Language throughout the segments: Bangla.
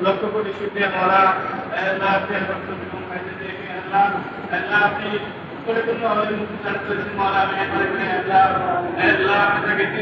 لوگ کو شکریہ مولا اللہ آپ کے اللہ اللہ آپ کی مولا۔ میں اللہ اللہ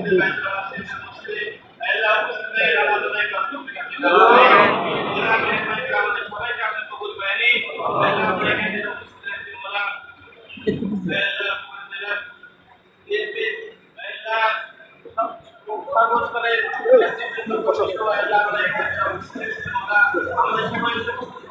মসজিদে আমাদের এই মসজিদে বাইতুল মসজিদে আল্লাহ উপস্থিত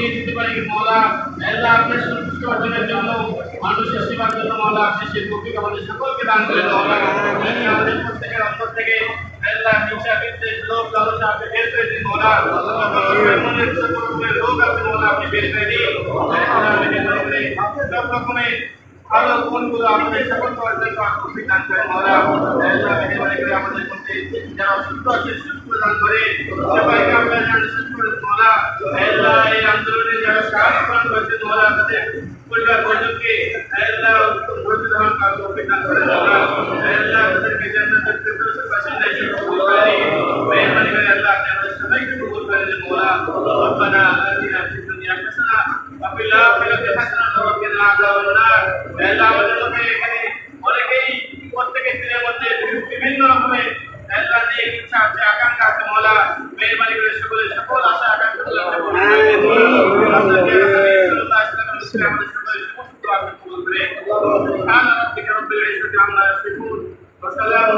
আমাদের করে আমাদের পারি। মওলা, আল্লাহ আপনার সন্তুষ্ট অর্জনের জন্য মানুষের সেবার জন্য মওলা আপনি সেই তৌফিক আমাদের সকলকে দান আল্লাহ আমাদের প্রত্যেকের অন্তর থেকে লোভ, লালসা আপনি করে আপনি করে করে সব রকমের ভালো গুণগুলো আমাদের সকল দান করে আমাদের অসুস্থ আছে সুস্থ দান করে। সবাইকে করে বিভিন্ন রকমের ইচ্ছা আছে আকাঙ্ক্ষা আছে মৌলা মেহরবানি করে সকলের সকল ربك رب العزة عما يصفون وسلام